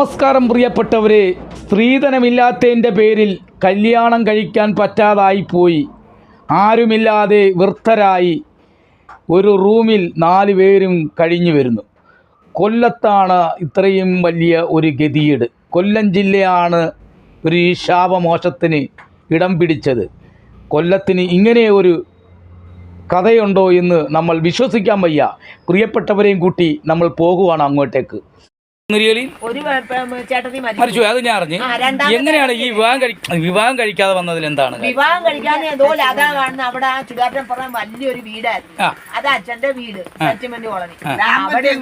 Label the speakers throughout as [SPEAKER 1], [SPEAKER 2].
[SPEAKER 1] നമസ്കാരം പ്രിയപ്പെട്ടവരെ. സ്ത്രീധനമില്ലാത്തതിന്റെ പേരിൽ കല്യാണം കഴിക്കാൻ പറ്റാതായി പോയി. ആരുമില്ലാതെ വൃദ്ധരായി ഒരു റൂമിൽ നാല് പേരും കഴിഞ്ഞു വരുന്നു. കൊല്ലത്താണ് ഇത്രയും വലിയ ഒരു ഗതിയീട് കൊല്ലം ജില്ലയാണ് ഒരു ഈ ശാപമോശത്തിന് ഇടം പിടിച്ചത്. കൊല്ലത്തിന് ഇങ്ങനെ ഒരു കഥയുണ്ടോ എന്ന് നമ്മൾ വിശ്വസിക്കാൻ വയ്യ. പ്രിയപ്പെട്ടവരെയും കൂട്ടി നമ്മൾ പോകുവാണ് അങ്ങോട്ടേക്ക്.
[SPEAKER 2] മരിച്ചു.
[SPEAKER 1] അത് ഞാൻ അറിഞ്ഞു. എങ്ങനെയാണ് ഈ വിവാഹം കഴിക്കാൻ വിവാഹം കഴിക്കാതെ വന്നതിൽ എന്താണ്?
[SPEAKER 2] വിവാഹം കഴിക്കാൻ ഏതോ അതാ കാണുന്ന അവിടെ ആ ചുടാറ്റം പറഞ്ഞ വലിയൊരു വീടായിരുന്നു. അത് അച്ഛന്റെ വീട് അച്ഛമ്മന്റെ കോളനി. അവിടെ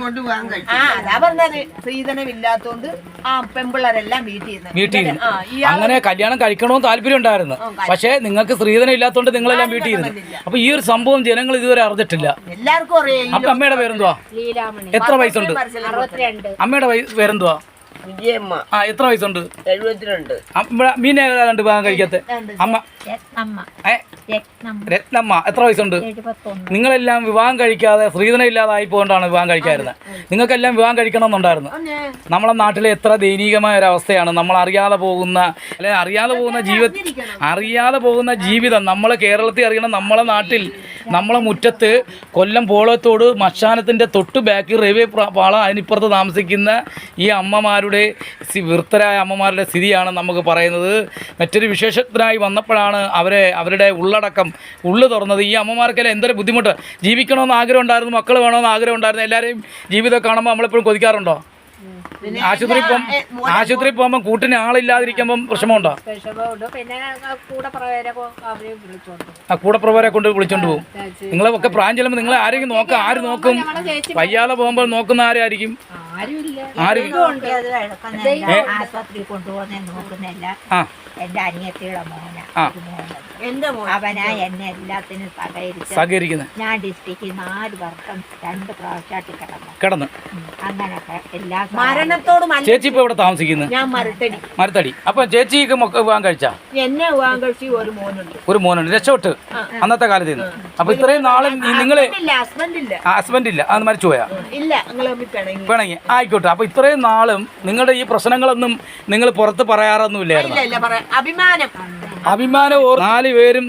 [SPEAKER 2] ആ അതാ പറഞ്ഞത്. സ്ത്രീധനം ഇല്ലാത്തോണ്ട് ആ പെമ്പിള്ളേരെല്ലാം വീട്ടിൽ
[SPEAKER 1] വീട്ടിൽ
[SPEAKER 2] ആ
[SPEAKER 1] അങ്ങനെ കല്യാണം കഴിക്കണമെന്ന് താല്പര്യം ഉണ്ടായിരുന്നു. പക്ഷേ നിങ്ങൾക്ക് സ്ത്രീധനം ഇല്ലാത്തോണ്ട് നിങ്ങളെല്ലാം വീട്ടിൽ ഇരുന്നു അപ്പൊ ഈ ഒരു സംഭവം ജനങ്ങൾ ഇതുവരെ അറിഞ്ഞിട്ടില്ല.
[SPEAKER 2] എല്ലാവർക്കും അറിയാം.
[SPEAKER 1] അപ്പൊ അമ്മയുടെ പേരെന്തുവാ?
[SPEAKER 2] ലീലാമണി.
[SPEAKER 1] എത്ര വയസ്സുണ്ട്? അമ്മയുടെ പേരെന്തുവാ
[SPEAKER 2] വിജയമ്മ.
[SPEAKER 1] ആ എത്ര വയസ്സുണ്ട്?
[SPEAKER 2] എഴുപത്തിരണ്ട്.
[SPEAKER 1] മീനെ ഏതാണ്ട് കഴിക്കാത്ത. അമ്മ. രത്നമ്മ. എത്ര വയസ്സുണ്ട്? നിങ്ങളെല്ലാം വിവാഹം കഴിക്കാതെ സ്ത്രീധനം ഇല്ലാതായി പോകൊണ്ടാണ് വിവാഹം കഴിക്കാതിരുന്നത് നിങ്ങൾക്കെല്ലാം വിവാഹം കഴിക്കണമെന്നുണ്ടായിരുന്നു. നമ്മളെ നാട്ടിലെ എത്ര ദയനീയമായ ഒരു അവസ്ഥയാണ് നമ്മൾ അറിയാതെ പോകുന്ന അല്ലെ അറിയാതെ പോകുന്ന ജീവിതം അറിയാതെ പോകുന്ന ജീവിതം നമ്മളെ കേരളത്തിൽ അറിയണം. നമ്മളെ നാട്ടിൽ നമ്മളെ മുറ്റത്ത് കൊല്ലം പോളത്തോട് മശാനത്തിന്റെ തൊട്ട് ബാക്ക് റെയിൽവേ പാളം അതിനിപ്പുറത്ത് താമസിക്കുന്ന ഈ അമ്മമാരുടെ വൃത്തരായ അമ്മമാരുടെ സ്ഥിതിയാണ് നമുക്ക് പറയുന്നത്. മറ്റൊരു വിശേഷത്തിനായി വന്നപ്പോഴാണ് അവരെ അവരുടെ ഉള്ളടക്കം ഉള്ളു തുറന്നത്. ഈ അമ്മമാർക്കെല്ലാം എന്തൊരു ബുദ്ധിമുട്ട്? ജീവിക്കണമെന്ന് ആഗ്രഹം ഉണ്ടായിരുന്നു മക്കൾ വേണമെന്ന് ആഗ്രഹം ഉണ്ടായിരുന്നു എല്ലാവരെയും ജീവിതം കാണുമ്പോൾ നമ്മളെപ്പോഴും കൊതിക്കാറുണ്ടോ? ആശുപത്രി ആശുപത്രി പോകുമ്പോൾ കൂട്ടിന് ആളില്ലാതിരിക്കുമ്പോ പ്രശ്നമുണ്ടോ
[SPEAKER 3] ആ പിന്നെ കൂടെ
[SPEAKER 1] പ്രവേരെ കൊണ്ട് വിളിച്ചോണ്ട് പോകും. നിങ്ങളെ ഒക്കെ പ്രായം ചെല്ലുമ്പോൾ നിങ്ങളെ ആരെങ്കിലും നോക്കാം ആര് നോക്കും? വയ്യാതെ പോകുമ്പോൾ നോക്കുന്ന ആരായിരിക്കും? ആരും?
[SPEAKER 4] ആശുപത്രി കൊണ്ടുപോകുന്ന നോക്കുന്നില്ല
[SPEAKER 1] ആ.
[SPEAKER 4] എന്റെ അനിയത്തിയുടെ മോന. അവനാ എന്നെ എല്ലാത്തിനും സഹകരിച്ച്
[SPEAKER 1] സഹകരിക്കുന്നത്
[SPEAKER 4] ഞാൻ ഡിസ്ട്രിക്റ്റിൽ നാല് വർഷം രണ്ട് പ്രാവശ്യമായിട്ട് കിടന്നു.
[SPEAKER 1] കിടന്നു.
[SPEAKER 4] അങ്ങനൊക്കെ എല്ലാ
[SPEAKER 2] മരണത്തോട്
[SPEAKER 1] ചേച്ചി ഇപ്പൊ ഇവിടെ താമസിക്കുന്നത്
[SPEAKER 2] ഞാൻ മരത്തടി
[SPEAKER 1] മരത്തടി. അപ്പൊ ചേച്ചിക്ക് മൊക്കെ വിവാഹം കഴിച്ച?
[SPEAKER 2] എന്നെ വിവാഹം കഴിച്ച് ഒരു മോനുണ്ട്.
[SPEAKER 1] ഒരു മോനുണ്ട്. രക്ഷപ്പെട്ട് അന്നത്തെ കാലത്ത് അപ്പൊ ഇത്രയും നാളെ നിങ്ങൾ
[SPEAKER 2] ഹസ്ബൻഡ് ഇല്ല
[SPEAKER 1] ഹസ്ബൻഡ് ഇല്ല. അത് മരിച്ചു പോയാ?
[SPEAKER 2] ഇല്ല പിണങ്ങി.
[SPEAKER 1] വേണമെങ്കിൽ ആയിക്കോട്ടെ. അപ്പൊ ഇത്രയും നാളും നിങ്ങളുടെ ഈ പ്രശ്നങ്ങളൊന്നും നിങ്ങൾ പുറത്ത് പറയാറൊന്നും ഇല്ലായിരുന്നു.
[SPEAKER 2] ഇല്ല ഇല്ല അഭിമാനം.
[SPEAKER 1] അഭിമാനം ഓർ നാല് പേരും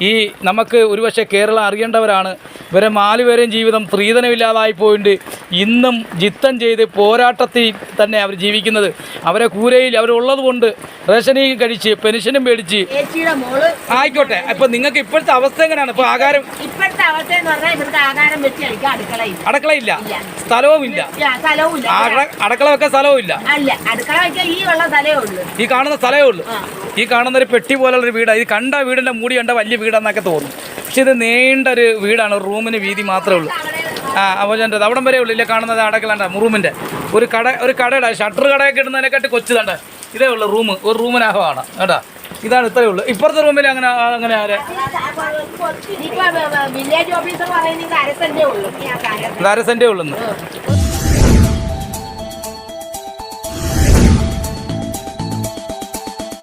[SPEAKER 1] ഈ നമുക്ക് ഒരുപക്ഷെ കേരളം അറിയേണ്ടവരാണ്. ഇവരെ നാല് പേരെയും ജീവിതം സ്ത്രീധനമില്ലാതായി പോയിട്ട് ഇന്നും ജിത്തം ചെയ്ത് പോരാട്ടത്തിൽ തന്നെ അവർ ജീവിക്കുന്നത്. അവരെ കൂരയിൽ അവരുള്ളത് കൊണ്ട് റേഷനിയും കഴിച്ച് പെൻഷനും മേടിച്ച് ആയിക്കോട്ടെ. അപ്പൊ നിങ്ങൾക്ക് ഇപ്പോഴത്തെ അവസ്ഥ എങ്ങനെയാണ്? ഇപ്പൊ ആകാരം
[SPEAKER 2] ഇപ്പോഴത്തെ അവസ്ഥ എന്ന് പറഞ്ഞാൽ ഇവർക്ക് ആഹാരം വെച്ച് കഴിക്കാൻ അടുക്കളയില്ല.
[SPEAKER 1] അടുക്കളയില്ല? സ്ഥലവും ഇല്ല
[SPEAKER 2] ഇല്ല, സ്ഥലവും ഇല്ല
[SPEAKER 1] ആട- അടുക്കള വെക്കാൻ സ്ഥലവും ഇല്ല
[SPEAKER 2] അല്ല അടുക്കള വെക്കാൻ ഈ ഉള്ള സ്ഥലമേ ഉള്ളൂ.
[SPEAKER 1] ഈ കാണുന്ന സ്ഥലമേ ഉള്ളൂ. ഈ കാണുന്നൊരു പെട്ടി പോലുള്ളൊരു വീടാണ് ഇത് കണ്ട വീടിന്റെ മൂടി കണ്ട വലിയ വീടാണെന്നൊക്കെ തോന്നും. പക്ഷേ ഇത് നീണ്ട ഒരു വീടാണ് റൂമിന് വീതി മാത്രമേ ഉള്ളൂ. ആ അപ്പോൾ എന്റെ അവിടം വരെ ഉള്ളൂ. ഇല്ല കാണുന്നത് അടക്കളണ്ട റൂമിന്റെ ഒരു കട ഒരു കടയുടെ ഷട്ടർ കടയൊക്കെ ഇടുന്നതിനെക്കാട്ടി കൊച്ചുതണ്ട്. ഇതേ ഉള്ളൂ റൂം ഒരു റൂമിനകമാണ്. കേട്ടോ ഇതാണ് ഇത്രയേ ഉള്ളൂ. ഇപ്പുറത്തെ റൂമിൽ അങ്ങനെ അങ്ങനെ ആരെ? അര സെന്റേ ഉള്ളൂ.